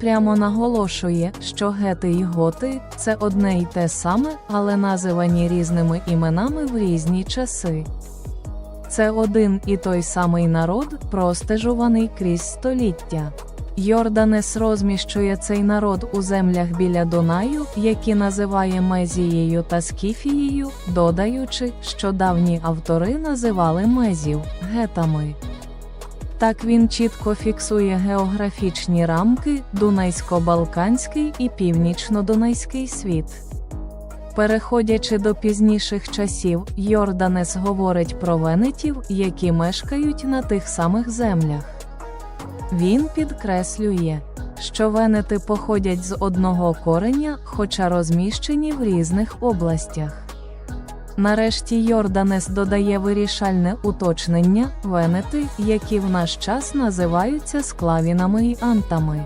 прямо наголошує, що гети й готи це одне й те саме, але називані різними іменами в різні часи. Це один і той самий народ, простежуваний крізь століття. Йорданес розміщує цей народ у землях біля Дунаю, які називає Мезією та Скіфією, додаючи, що давні автори називали мезів гетами. Так він чітко фіксує географічні рамки, Дунайсько-Балканський і Північно-Дунайський світ. Переходячи до пізніших часів, Йорданес говорить про венетів, які мешкають на тих самих землях. Він підкреслює, що венети походять з одного кореня, хоча розміщені в різних областях. Нарешті Йорданес додає вирішальне уточнення венети, які в наш час називаються склавінами й антами.